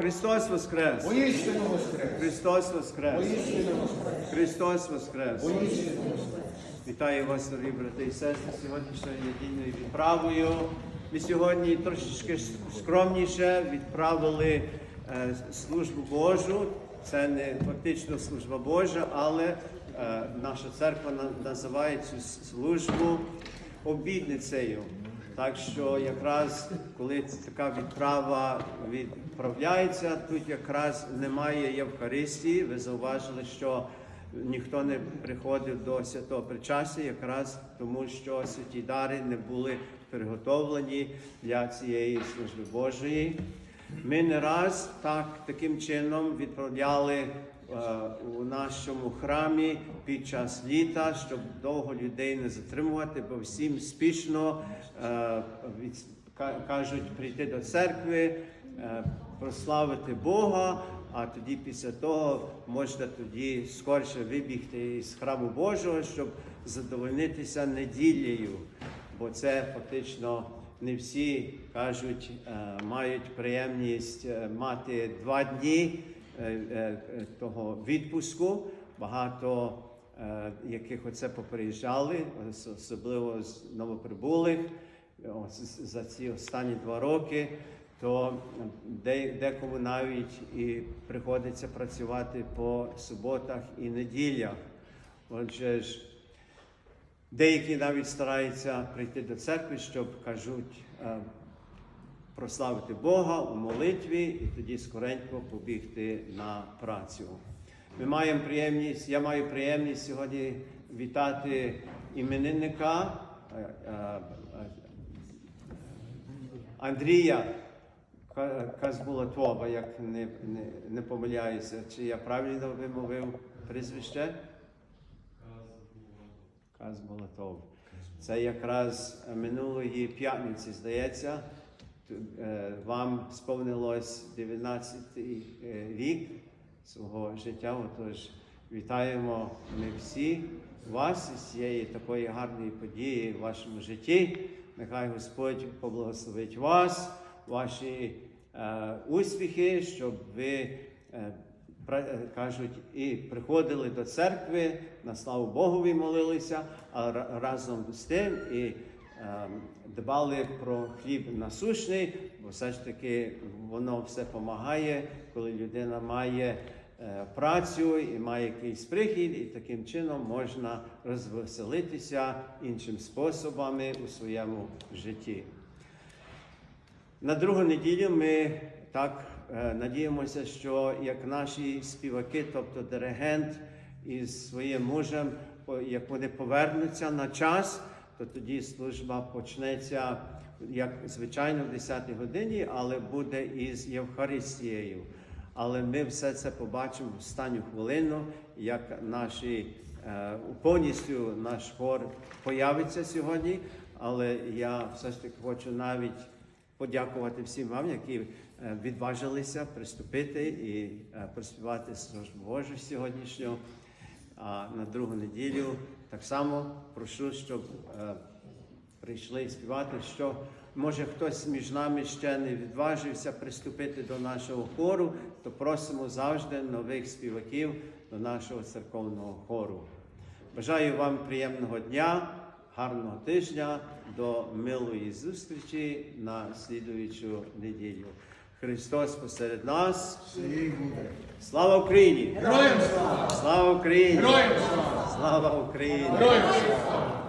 Христос Воскрес! Воістину воскрес! Христос Воскрес! Воістину воскрес! Христос Воскрес! Воістину воскрес! Вітаю вас, дорогі брати і сестри, сьогоднішньою недільною відправою. Ми сьогодні трошечки скромніше відправили е, службу Божу. Це не фактично служба Божа, але е, наша церква на- називає цю службу обідницею. Так що якраз коли така відправа відправляється, тут якраз немає Євхаристії. Ви зауважили, що ніхто не приходив до святого причастя, якраз тому, що святі дари не були приготовлені для цієї служби Божої. Ми не раз так таким чином відправляли е, у нашому храмі під час літа, щоб довго людей не затримувати, бо всім спішно е, від- кажуть прийти до церкви, е, прославити Бога. А тоді після того можна тоді скорше вибігти із храму Божого, щоб задовольнитися неділею. Бо це фактично не всі кажуть, е, мають приємність е, мати два дні е, того відпуску. Багато яких оце поприїжджали, особливо з новоприбулих за ці останні два роки, то декому навіть і приходиться працювати по суботах і неділях. Отже ж, деякі навіть стараються прийти до церкви, щоб кажуть. е, Прославити Бога у молитві і тоді скоренько побігти на працю. Ми маємо приємність, я маю приємність сьогодні вітати іменинника е, е, Андрія Казбулатова, як не, не, не помиляюся, чи я правильно вимовив прізвище? Казбулатов. Це якраз минулої п'ятниці, здається, е, вам сповнилось 19-й е, рік свого життя. Отож, вітаємо ми всі вас із цієї такої гарної події в вашому житті. Нехай Господь поблагословить вас, ваші е, успіхи, щоб ви. е, е, кажуть, і приходили до церкви, на славу Богові молилися, а разом з тим і ем, дбали про хліб насущний, бо все ж таки воно все допомагає, коли людина має е, працю і має якийсь прихід, і таким чином можна розвеселитися іншим способами у своєму житті. На другу неділю ми так е, надіємося, що як наші співаки, тобто диригент із своїм мужем, як вони повернуться на час, то тоді служба почнеться, як звичайно, в 10 годині, але буде із Євхаристією. Але ми все це побачимо в останню хвилину, як наші е, повністю наш хор появиться сьогодні. Але я все ж таки хочу навіть подякувати всім вам, які е, відважилися приступити і е, проспівати службу Божу сьогоднішню. А на другу неділю так само прошу, щоб е, прийшли співати, що може хтось між нами ще не відважився приступити до нашого хору, то просимо завжди нових співаків до нашого церковного хору. Бажаю вам приємного дня, гарного тижня, до милої зустрічі на слідуючу неділю. Христос посеред нас. Слава Україні! Героям слава! Слава Україні! Героям слава! Україні! Героям слава!